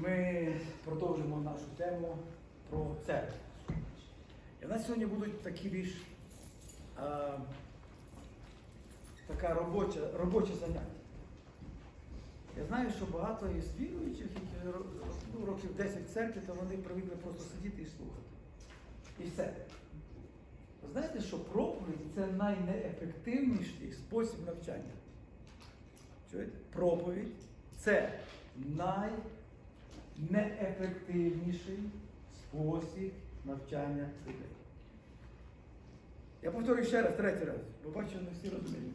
Ми продовжимо нашу тему про церкву. І в нас сьогодні будуть такі більш а, така робоча, робоче заняття. Я знаю, що багато із віруючих, які ну, років 10 в церкві, то вони привикли просто сидіти і слухати. І все. Ви знаєте, що проповідь це найнеефективніший спосіб навчання. Чуєте? Проповідь це найнеефективніший спосіб навчання людей. Я повторюю ще раз, третій раз, бо бачу, не всі розуміють.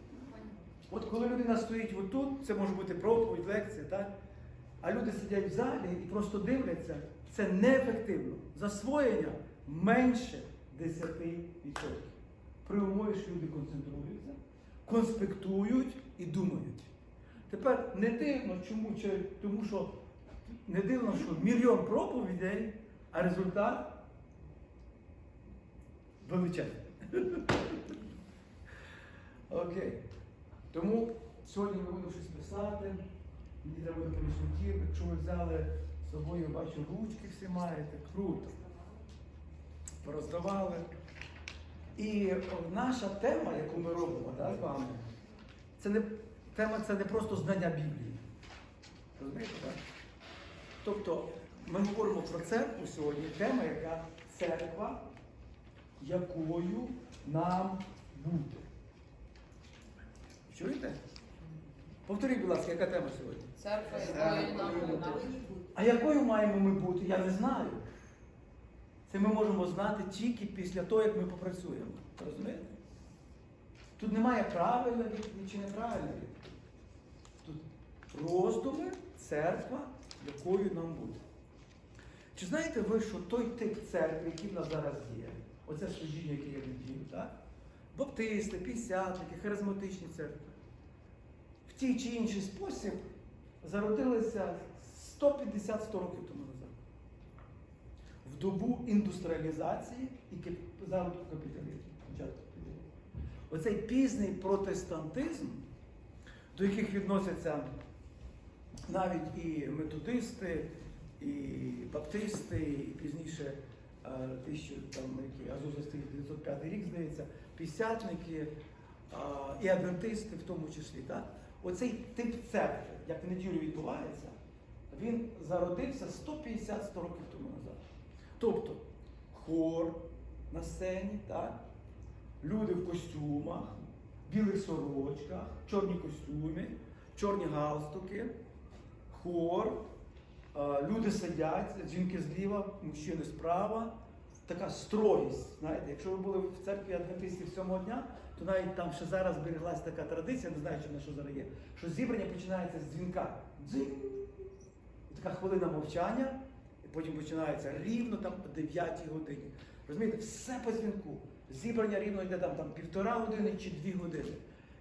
От коли людина стоїть отут, це може бути проповідь, лекція, так? А люди сидять в залі і просто дивляться, це неефективно. Засвоєння менше 10%. При умові, що люди концентруються, конспектують і думають. Тепер не дивно, чому, чи, тому що не дивно, що мільйон проповідей, а результат величезний. Окей. Тому сьогодні ми будемо щось писати. Мені треба буде помічників. Якщо ви взяли з собою, бачу, ручки всі маєте, круто. Пороздавали. І наша тема, яку ми робимо да, з вами, це не, тема це не просто знання Біблії. Розумієте, так? Тобто ми говоримо про церкву сьогодні, тема, яка церква, якою нам бути. Чуєте? Повторіть, будь ласка, яка тема сьогодні? Церква, якою нам вона. А якою маємо ми бути, я не знаю. Це ми можемо знати тільки після того, як ми попрацюємо. Розумієте? Тут немає правильної відповіді чи неправильної відповіді. Тут роздуми, церква, якою нам бути. Чи знаєте ви, що той тип церкви, який в нас зараз є, оце служіння, яке я віддію, так? Баптисти, пісятники, харизматичні церкви, в тій чи інший спосіб зародилися 150-100 років тому назад. В добу індустріалізації і кап- заробітку капіталізму. Оцей пізній протестантизм, до яких відносяться навіть і методисти, і баптисти, і пізніше е, тисячу, там, які, Азуза 905 рік, здається, пісятники е, і адвентисти в тому числі. Так? Оцей тип церкви, як в неділю відбувається, він зародився 150-100 років тому назад. Тобто хор на сцені, так? люди в костюмах, білих сорочках, чорні костюми, чорні галстуки, хор, люди сидять, жінки зліва, мужчини справа. Така строгість. Знаєте, якщо ви були в церкві адвентистів сьомого дня, то навіть там ще зараз збереглася така традиція, не знаю, чи на що зараз є, що зібрання починається з дзвінка. Дзинь! Така хвилина мовчання, і потім починається рівно там о 9 годині. Розумієте, все по дзвінку. Зібрання рівно йде там, там півтора години чи дві години.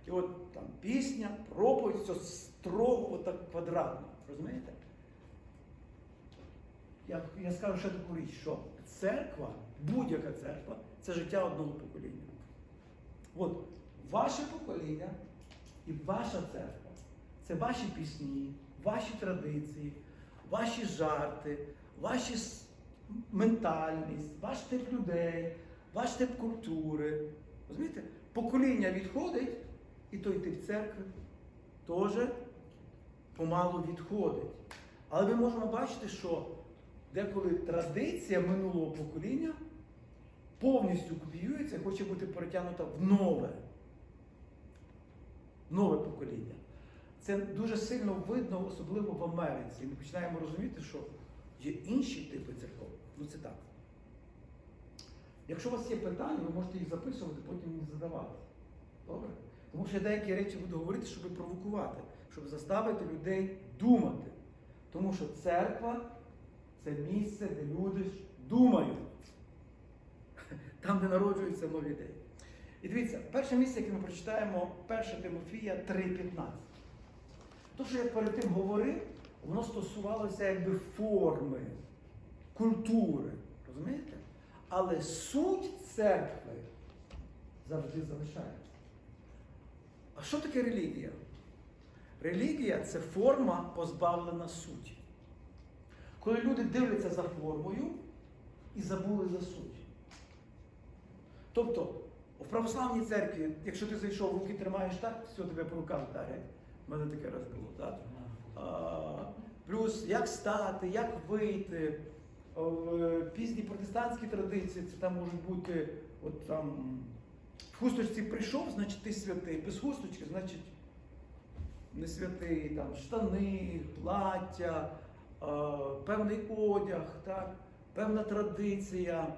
І от там пісня, проповідь, все строго, отак квадратно. Розумієте? Я, я скажу ще таку річ, що церква, будь-яка церква, це життя одного покоління. От ваше покоління і ваша церква це ваші пісні, ваші традиції, ваші жарти, ваші ментальність, ваш тип людей, ваш тип культури. Розумієте? Покоління відходить, і той тип церкви теж помалу відходить. Але ми можемо бачити, що деколи традиція минулого покоління повністю копіюється і хоче бути перетягнута в нове. Нове покоління. Це дуже сильно видно, особливо в Америці. Ми починаємо розуміти, що є інші типи церков. Ну це так. Якщо у вас є питання, ви можете їх записувати, потім мені задавати. Добре? Тому що я деякі речі буду говорити, щоб провокувати, щоб заставити людей думати. Тому що церква це місце, де люди думають. Там, де народжуються нові ідеї. І дивіться, перше місце, яке ми прочитаємо, 1 Тимофія 3,15. То, що я перед тим говорив, воно стосувалося якби форми, культури. Розумієте? Але суть церкви завжди залишається. А що таке релігія? Релігія це форма позбавлена суті. коли люди дивляться за формою і забули за суть. Тобто, в православній церкві, якщо ти зайшов, руки тримаєш так, все тебе по руках вдарять. У мене таке раз було, так? А, плюс як стати, як вийти. В пізній протестантській традиції це там можуть бути от там в хусточці прийшов, значить ти святий. Без хусточки, значить не святий, там штани, плаття, е, певний одяг, так, певна традиція.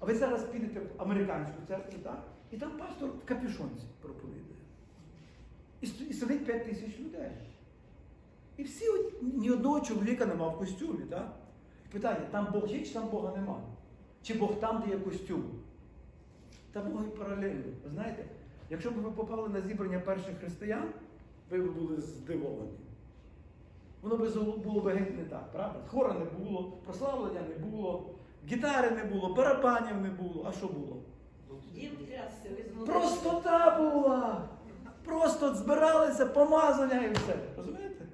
А ви зараз підете в американську церкву, так? І там пастор в капюшонці проповідує. І, і сидить 5 тисяч людей. І всі ні одного чоловіка нема в костюмі, так? Питання, там Бог є, чи там Бога нема? Чи Бог там, де є костюм? Та Бог і паралельно. Знаєте, якщо б ви попали на зібрання перших християн, ви б були здивовані. Воно би було би геть не так, правда? Хора не було, прославлення не було, гітари не було, барабанів не було. А що було? Простота була! Просто збиралися, помазання і все. Розумієте?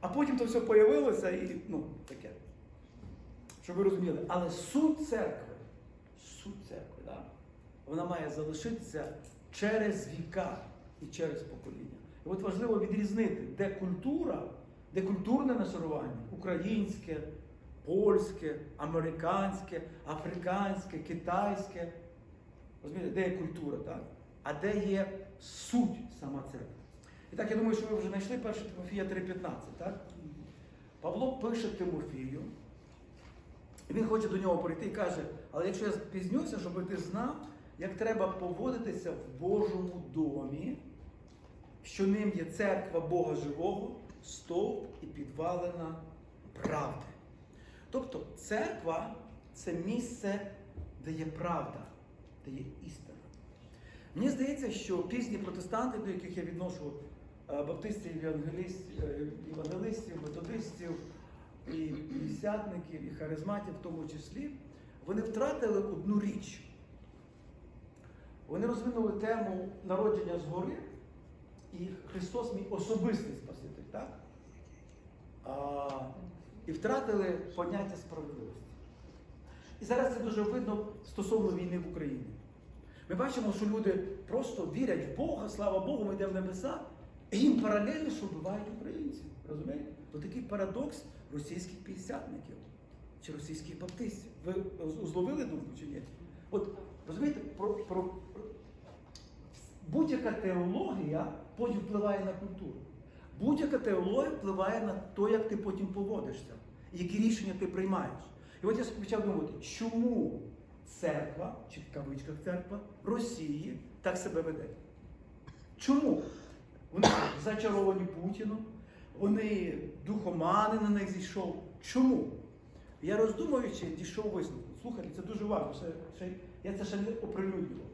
А потім то все появилося і ну, таке. Щоб ви розуміли. Але суть церкви, суть церкви, да, вона має залишитися через віка і через покоління. І от важливо відрізнити, де культура, де культурне нашарування, українське, польське, американське, африканське, китайське. Розумієте, де є культура, так? а де є суть сама церква. І так, я думаю, що ви вже знайшли 1 Тимофія 3,15, так? Павло пише Тимофію, і він хоче до нього прийти і каже, але якщо я спізнюся, щоб ти знав, як треба поводитися в Божому домі, що ним є церква Бога живого, стовп і підвалина правди. Тобто церква це місце, де є правда, де є істина. Мені здається, що пізні протестанти, до яких я відношу е, баптистів, е, євангелистів, методистів, і п'ятдесятників, і харизматів в тому числі, вони втратили одну річ. Вони розвинули тему народження згори, і Христос мій особистий Спаситель, так? А, і втратили поняття справедливості. І зараз це дуже видно стосовно війни в Україні. Ми бачимо, що люди просто вірять в Бога, слава Богу, ми йдемо в небеса, і їм паралельно, що вбивають українців. Розумієте? Ось такий парадокс російських п'ятдесятників чи російських баптистів. Ви зловили думку чи ні? От розумієте, про, про, будь-яка теологія потім впливає на культуру. Будь-яка теологія впливає на те, як ти потім поводишся, які рішення ти приймаєш. І от я почав думати, чому церква, чи в кавичках церква Росії так себе веде? Чому? Вони зачаровані Путіном, вони духомани на них зійшов. Чому? Я роздумуючи, дійшов висновку. Слухайте, це дуже важливо. Ще, ще, я це ще не оприлюднював.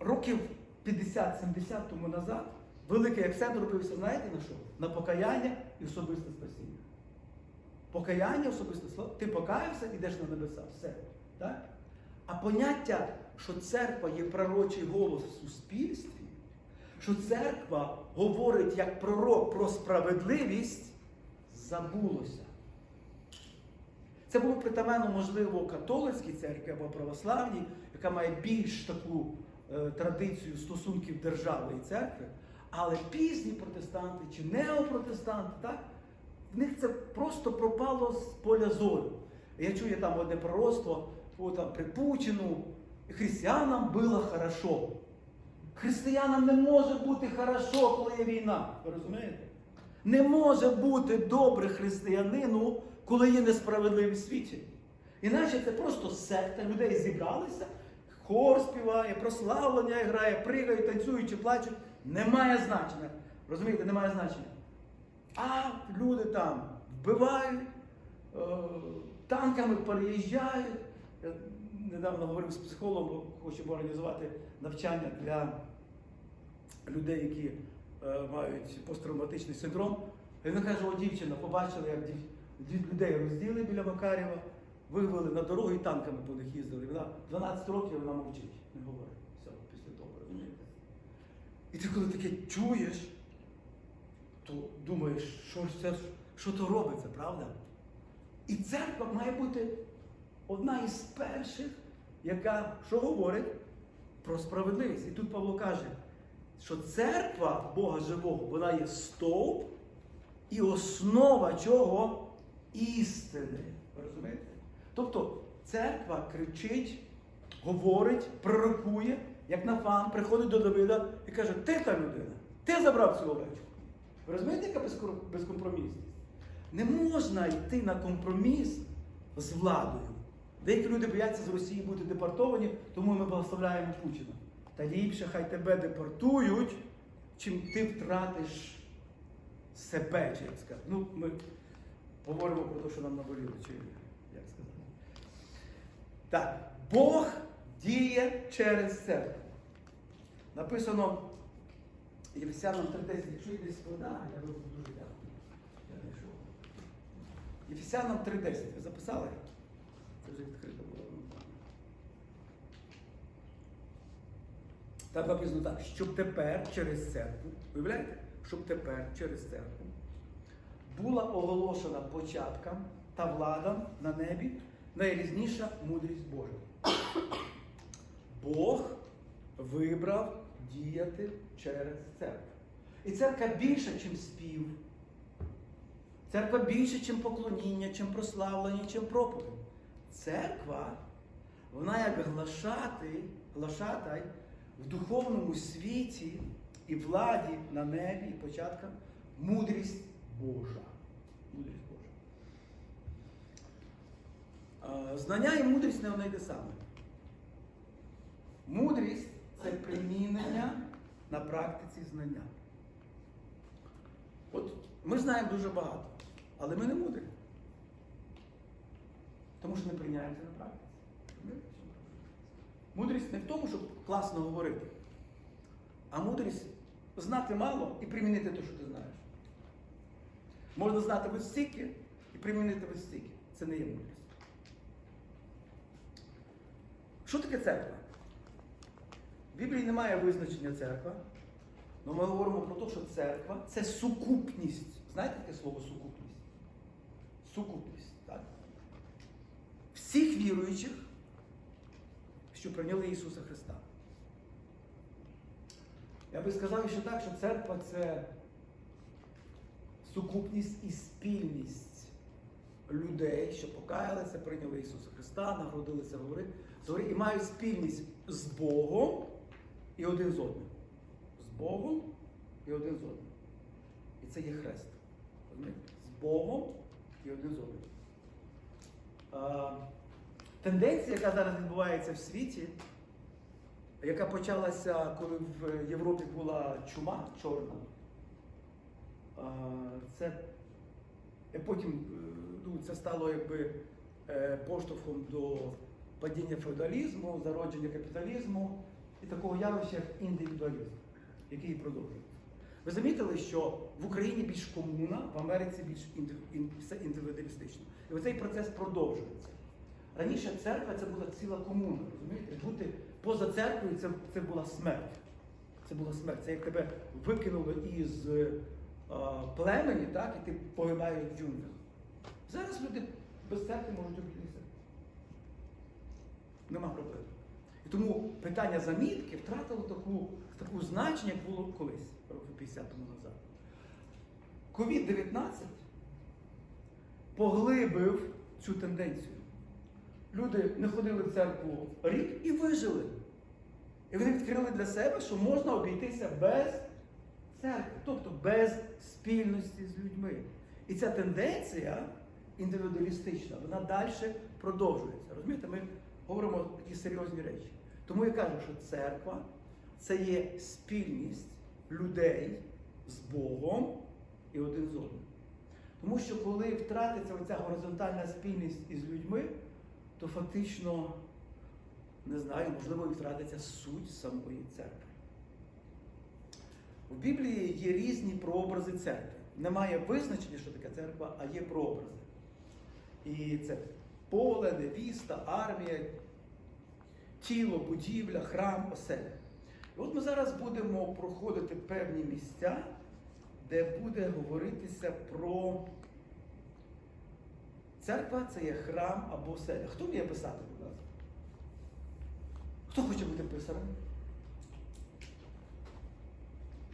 Років 50-70 тому назад великий акцент робився, знаєте на що? На покаяння і особисте спасіння. Покаяння, особисте слово, ти покаявся, йдеш на небеса. Все. Так? А поняття, що церква є пророчий голос в суспільстві, що церква говорить як пророк про справедливість, забулося. Це було притаманно, можливо, католицькій церкві або православній, яка має більш таку е, традицію стосунків держави і церкви. Але пізні протестанти чи неопротестанти, так, в них це просто пропало з поля зору. Я чую там одне пророцтво, при Путіну, християнам було хорошо. Християнам не може бути хорошо, коли є війна. Ви розумієте? Не може бути добре християнину, коли є несправедливість в світі. Іначе це просто секта, людей зібралися, хор співає, прославлення грає, пригають, танцюють чи плачуть. Немає значення. Розумієте, немає значення. А люди там вбивають, е, танками переїжджають. Я недавно говорив з психологом, хочемо організувати навчання для людей, які е, мають посттравматичний синдром. І він каже, о, дівчина, побачила, як дів- дві людей розділи біля Макарєва, вивели на дорогу і танками по них їздили. Вона 12 років вона мовчить, не говорить. Все, після того, розумієте? І ти коли таке чуєш, то думаєш, що це, що то робиться, правда? І церква має бути одна із перших, яка що говорить про справедливість. І тут Павло каже, що церква Бога живого, вона є стовп і основа чого? Істини. Розумієте? Тобто церква кричить, говорить, пророкує, як Нафан приходить до Давида і каже, ти та людина, ти забрав цю овечку. Ви розумієте, яка безкомпромісність? Не можна йти на компроміс з владою. Деякі люди бояться з Росії бути депортовані, тому ми благословляємо Путіна. Та ліпше хай тебе депортують, чим ти втратиш себе, чи як сказати. Ну, ми говоримо про те, що нам наболіло, чи як сказати. Так, Бог діє через церкву. Написано Єфесянам 3.10, якщо є десь вода, я був дуже дякую. Я знайшов. Єфесянам 3.10. Ви записали? Це вже відкрито було. Там написано так, щоб тепер через церкву, уявляєте, щоб тепер через церкву була оголошена початкам та владам на небі найрізніша мудрість Божа. Бог вибрав діяти через церкву. І церква більша, ніж спів. Церква більше, ніж поклоніння, чим прославлення, чим проповідь. Церква, вона як глашати, глашатай в духовному світі і владі на небі і початкам мудрість Божа. Мудрість Божа. Знання і мудрість не одне й те саме. Мудрість це примінення на практиці знання. От ми знаємо дуже багато, але ми не мудрі. Тому що не прийняємо це на практиці. Мудрість не в тому, щоб класно говорити, а мудрість знати мало і примінити те, що ти знаєш. Можна знати без стільки і примінити без стільки. Це не є мудрість. Що таке церква? В Біблії немає визначення церква, але ми говоримо про те, що церква це сукупність. Знаєте таке слово сукупність? Сукупність, так? Всіх віруючих, що прийняли Ісуса Христа. Я би сказав ще так, що церква це сукупність і спільність людей, що покаялися, прийняли Ісуса Христа, нагородилися гори, і мають спільність з Богом і один з одним. З Богом і один з одним. І це є хрест. З Богом і один з одним. Тенденція, яка зараз відбувається в світі, яка почалася, коли в Європі була чума чорна, це і потім е, ну, це стало якби е, поштовхом до падіння феодалізму, зародження капіталізму і такого явища, як індивідуалізм, який продовжується. Ви замітили, що в Україні більш комуна, в Америці більш все індивідуалістично. І оцей процес продовжується. Раніше церква це була ціла комуна, розумієте? Бути поза церквою це, це була смерть. Це була смерть. Це як тебе викинули із е, племені, так, і ти погибаєш в джунглях. Зараз люди без церкви можуть обійтися. Нема проблем. І тому питання замітки втратило таку, таку значення, як було колись, років 50 тому назад. Ковід-19 поглибив цю тенденцію. Люди не ходили в церкву рік і вижили. І вони відкрили для себе, що можна обійтися без церкви, тобто без спільності з людьми. І ця тенденція індивідуалістична, вона далі продовжується. Розумієте, ми говоримо такі серйозні речі. Тому я кажу, що церква це є спільність людей з Богом і один з одним. Тому що коли втратиться оця горизонтальна спільність із людьми, то фактично, не знаю, можливо, і втратиться суть самої церкви. В Біблії є різні прообрази церкви. Немає визначення, що таке церква, а є прообрази. І це поле, невіста, армія, тіло, будівля, храм, оселя. І от ми зараз будемо проходити певні місця, де буде говоритися про церква це є храм або селя. Хто вміє писати? Хто хоче бути писарем?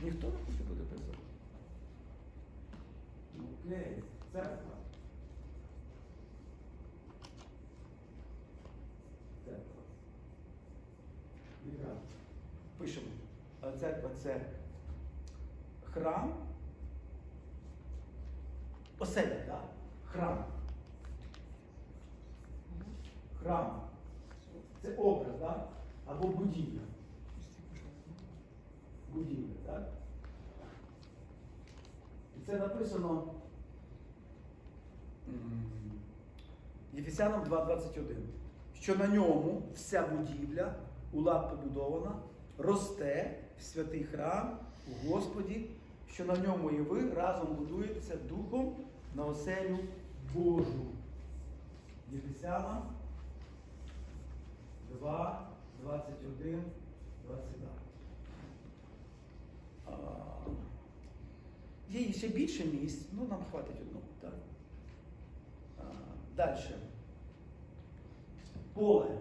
Ніхто не хоче бути писарем. Ну, Окей, церква. Церква. Пишемо. Церква це храм. Оселя, так? Храм. Храм. Це образ, так? Або будівля. Будівля, так? І це написано Єфесянам 2.21, що на ньому вся будівля у лад побудована, росте в святий храм у Господі, що на ньому і ви разом будуєтеся духом на оселю Божу. Єфесянам 2, 21, 22. А, Є ще більше місць, ну нам хватить одного. Так? Далі. Поле.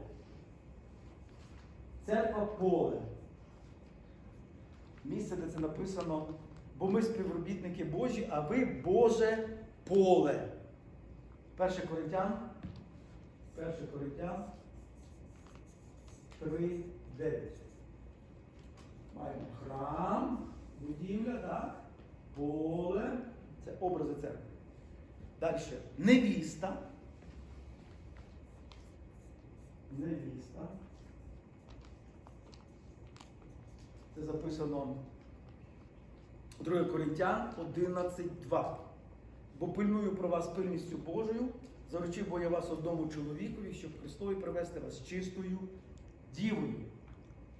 Церква поле. Місце, де це написано, бо ми співробітники Божі, а ви Боже поле. Перше Коринтян. Перше Коринтян 3, 9. Маємо храм, будівля, так? Поле. Це образи церкви. Далі. Невіста. Невіста. Це записано 2 Коринтян 11.2. Бо пильную про вас пильністю Божою, заручив бо я вас одному чоловікові, щоб Христові привести вас чистою дівою.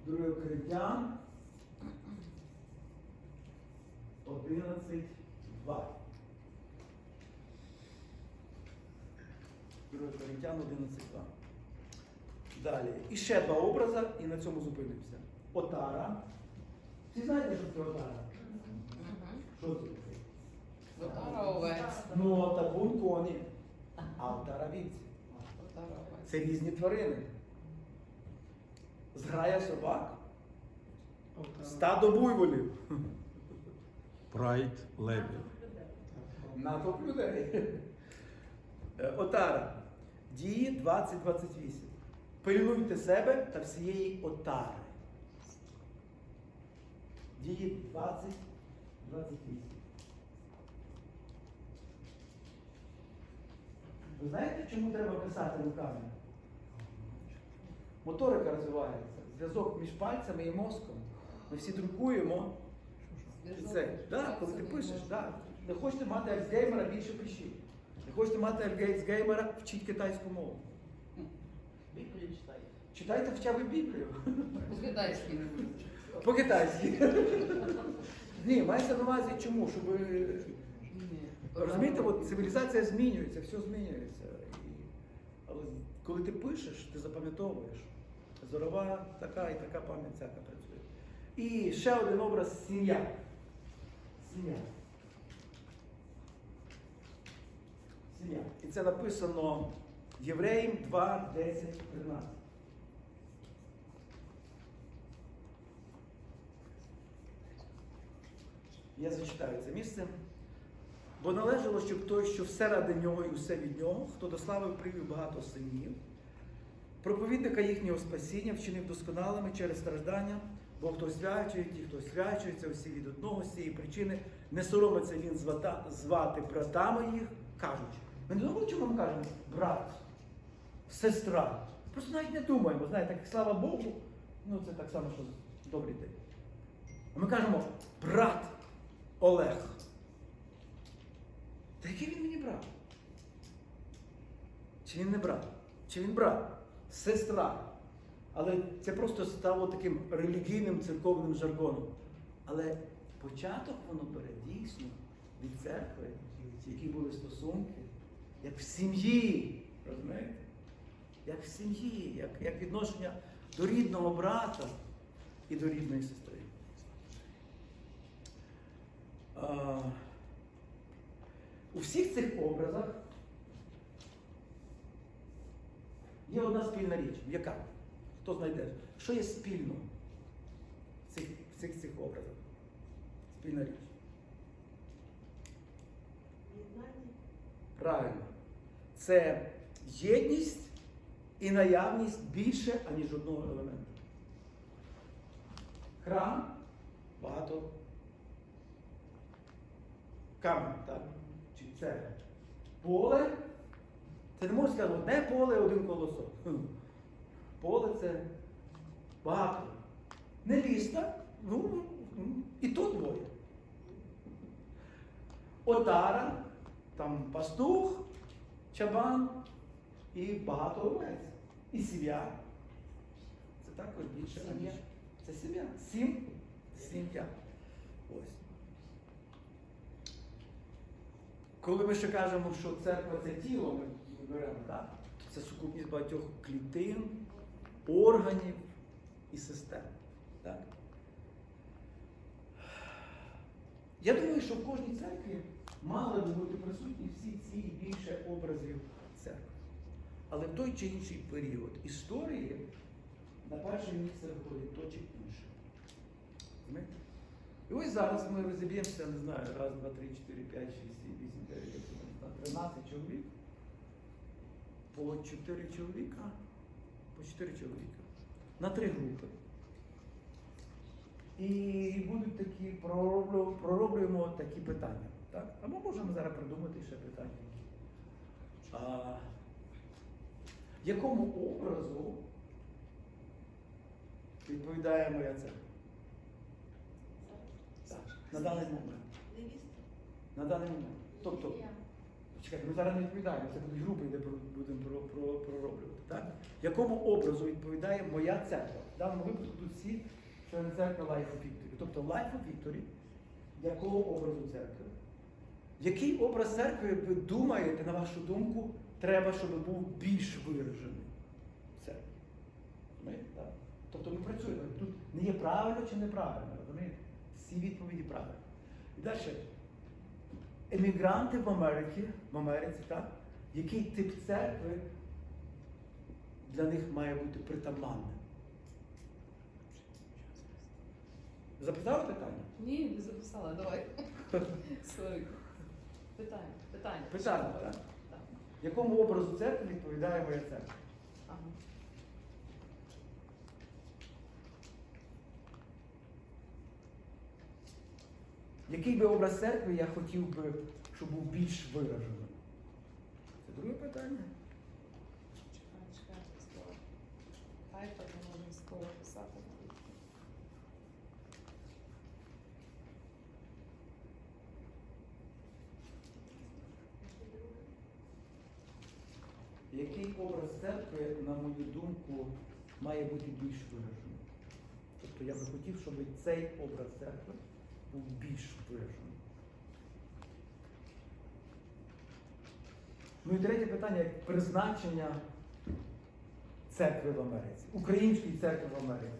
2 Коринтян 11.2. 2 Коринтян 11.2. Далі. І ще два образи, і на цьому зупинимося. Отара. Всі знаєте, що це отара? Що це таке? Отара овець. Ну, табун коні, а отара вівці. Це різні тварини. Зграя собак, стадо буйволів, Прайд лебідь. натовп людей. Е, Отара. Дії 20-28. Пильнуйте себе та всієї отари. Дії 20-28. Ви знаєте, чому треба писати руками? Моторика розвивається. Зв'язок між пальцями і мозком. Ми всі друкуємо. І це, да, коли ти пишеш, да. не хочете мати альцгеймера, більше пишіть. Не хочете мати альцгеймера, вчіть китайську мову. Біблію читайте. Читайте хоча б Біблію. По-китайськи не буду. По-китайськи. Ні, мається на увазі чому? Щоб розумієте, от цивілізація змінюється, все змінюється. І... Але коли ти пишеш, ти запам'ятовуєш. Зорова така і така пам'ять всяка працює. І ще один образ сім'я. Сім'я. Сім'я. І це написано Євреїм 2, 10, 13. Я зачитаю це місце. Бо належало, щоб той, що все ради нього і усе від нього, хто до слави привів багато синів, проповідника їхнього спасіння вчинив досконалими через страждання, бо хто свячує, ті, хто свячується, усі від одного з цієї причини, не соромиться він звата, звати братами їх, кажучи. Ми не думали, чому ми кажемо брат, сестра. Просто навіть не думаємо, знаєте, так слава Богу, ну це так само, що добрий день. А ми кажемо брат Олег. Та який він мені брат? Чи він не брат? Чи він брат? Сестра. Але це просто стало таким релігійним церковним жаргоном. Але початок воно бере дійсно від церкви, які були стосунки, як в сім'ї. Розумієте? Як в сім'ї, як, як відношення до рідного брата і до рідної сестри. А, у всіх цих образах є одна спільна річ. Яка? Хто знайде? Що є спільно в цих, цих, цих образах? Спільна річ. Правильно. Це єдність і наявність більше, аніж одного елементу. Храм багато камінь, так? Чи цегла. Поле. Це не можна сказати одне поле, один колосок. Поле це багато. Невіста, ну, ну, і то двоє. Отара, там пастух, чабан і багато овець. І сім'я. Це також більше. Сім'я. Це сім'я. Сім. Сім'я. Ось. Коли ми ще кажемо, що церква це тіло, ми беремо, так? це сукупність багатьох клітин, органів і систем. Так? Я думаю, що в кожній церкві мали би бути присутні всі ці і більше образів церкви. Але в той чи інший період історії на перше місце виходить то чи інше. І ось зараз ми розіб'ємося, не знаю, раз, два, три, чотири, п'ять, шість, сім, вісім, дев'ять, десять, одинадцять, тринадцять чоловік. По чотири чоловіка. По чотири чоловіка. На три групи. І будуть такі, пророблю- пророблюємо такі питання. Так? Або можемо зараз придумати ще питання. А, якому образу відповідає моя церква? Так, на даний момент. На даний момент. Тобто, чекайте, ми зараз не відповідаємо, це будуть групи, де будемо про, про, пророблювати. Так? Якому образу відповідає моя церква? В даному випадку тут всі члени церкви Life of Victory. Тобто Life of Victory, якого образу церкви? Який образ церкви, ви думаєте, на вашу думку, треба, щоб був більш виражений в церкві? Так? Тобто ми працюємо. Тут не є правильно чи неправильно, розумієте? Всі відповіді правильні. І далі. Емігранти в Америці, в Америці, так? Який тип церкви для них має бути притаманним? Запитали питання? Ні, не записала, давай. Питання, питання. Питання, так? Так. Якому образу церкви відповідає моя церква? Ага. Який би образ церкви я хотів би, щоб був більш виражений? Це друге питання. Який образ церкви, на мою думку, має бути більш виражений? Тобто я би хотів, щоб цей образ церкви був більш виражений. Ну і третє питання призначення церкви в Америці, української церкви в Америці.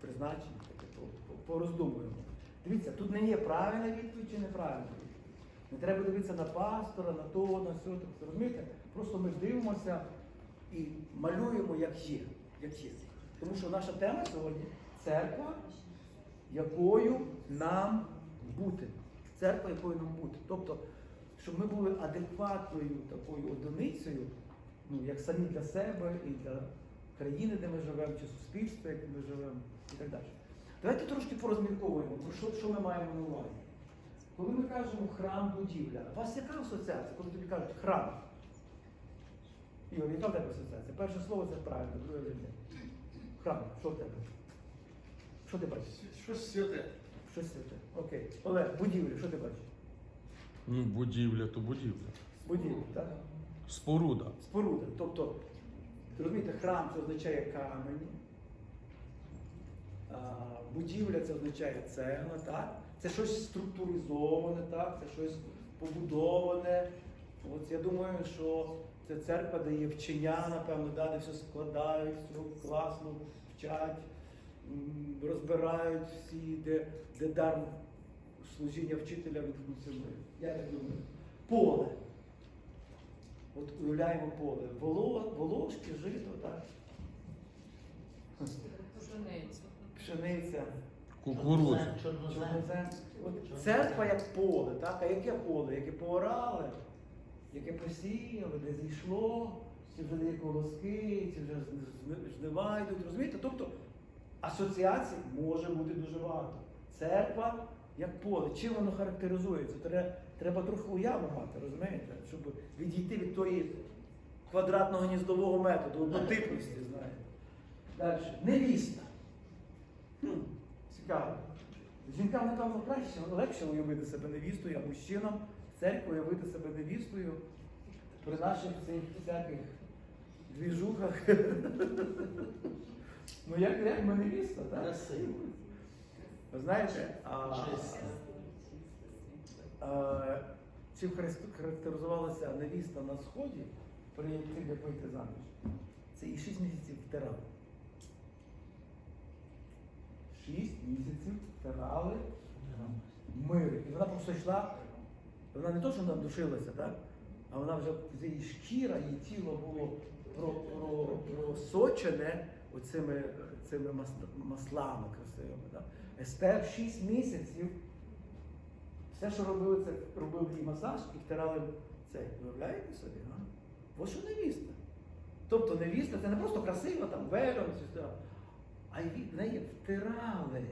Призначення таке, по- по- пороздумуємо. Дивіться, тут не є правильна відповідь чи неправильна відповідь. Не треба дивитися на пастора, на того, на сього. Тобто, розумієте? Просто ми дивимося і малюємо, як є. Як є. Тому що наша тема сьогодні церква, якою нам бути. Церква, якою нам бути. Тобто, щоб ми були адекватною такою одиницею, ну, як самі для себе і для країни, де ми живемо, чи суспільства, яке ми живемо, і так далі. Давайте трошки порозмірковуємо, про що, що ми маємо на увазі. Коли ми кажемо храм будівля, у вас яка асоціація, коли тобі кажуть храм? Ігор, яка в тебе асоціація? Перше слово це правильно, друге вже. Храм, що в тебе? Що ти бачиш? Щось святе. Щось святе. Окей. Олег, будівля, що ти бачиш? Ну, будівля то будівля. Будівля, так? Споруда. Споруда. Тобто, розумієте, храм це означає камені, а, будівля це означає цегла, так? Це щось структуризоване, так? це щось побудоване. От я думаю, що це церква, де є вчення, напевно, да, де все складають, все класно вчать, розбирають всі, де, де дар служіння вчителя він функціонує. Я так думаю. Поле. От уявляємо поле. Воло, волошки, жито, так? Пшеницю. Пшениця. Кукурудза. Чорнозем. Чорнозем. От церква як поле, так? А яке поле? Яке поорали, яке посіяли, де зійшло, чи вже є колоски, чи вже жнива йдуть, розумієте? Тобто асоціацій може бути дуже багато. Церква як поле. Чим воно характеризується? Треба, треба трохи уяву мати, розумієте? Щоб відійти від тої квадратного гніздового методу, однотипності, знаєте. Далі. Невіста. Хм, цікаво. Жінкам, напевно, краще, легше уявити себе невістою, а мужчинам в церкві уявити себе невістою при наших цих всяких двіжухах. Ну як, як ми невіста, так? Красиво. Ви знаєте, а, а, чим характеризувалася невіста на сході при тим, як вийти заміж? Це і 6 місяців втирали. 6 місяців втирали мир. І вона просто йшла, вона не то, що вона душилася, так? А вона вже її шкіра, її тіло було про, про, просочене оцими цими мас- маслами красивими. Так? Естер 6 місяців. Все, що робили, це робив їй масаж і втирали цей. Уявляєте собі? А? Ось що невіста. Тобто невіста це не просто красива, там що, а в неї втирали,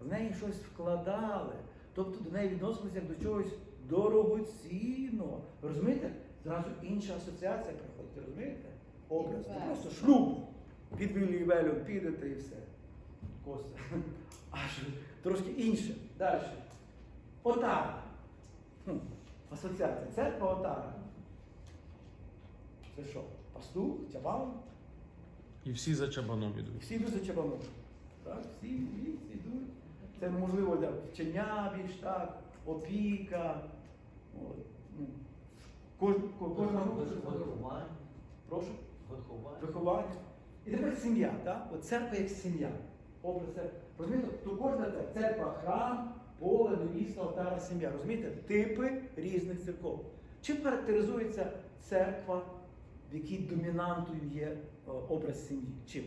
в неї щось вкладали. Тобто до неї відносилися як до чогось дорогоцінного. Розумієте? Зразу інша асоціація приходить, розумієте? Образ. Не просто шлюб. Під Віллі і Велю підете і все. Костя. Аж трошки інше. Далі. Отара. Хм. Асоціація. Церква Отара. Це що? Пастух, чабан? І всі за чабаном ідуть. Всі йдуть за чабаном. Так, всі йдуть, йдуть. Це можливо для вчення більш так, опіка. От. Ну, Кож, ко- кожна група. Виховання. Прошу. Виховання. Виховання. І тепер сім'я, так? От церква як сім'я. Образ церкви. Розумієте, то кожна церква, церква, храм, поле, невіста, отара, сім'я. Розумієте? Типи різних церков. Чим характеризується церква, в якій домінантою є е, образ сім'ї? Чим?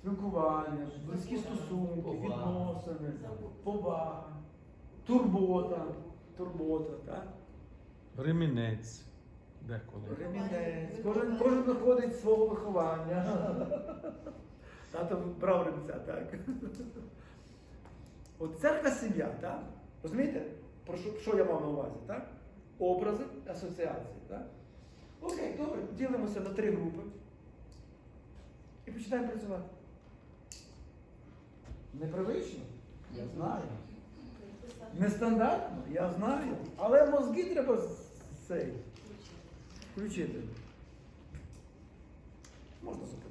Спілкування, близькі стосунки, відносини, повага, турбота, турбота, так? Ремінець деколи. Ремінець. Кожен, кожен знаходить свого виховання. Тато брав ремця, так? От церква сім'я, так? Розумієте? Про що, що я мав на увазі, так? Образи, асоціації, так? Окей, добре, ділимося на три групи. І починаємо працювати. Непривично? Я знаю. Нестандартно, я знаю. Але мозги треба з- цей, Включи это. Можно запитати.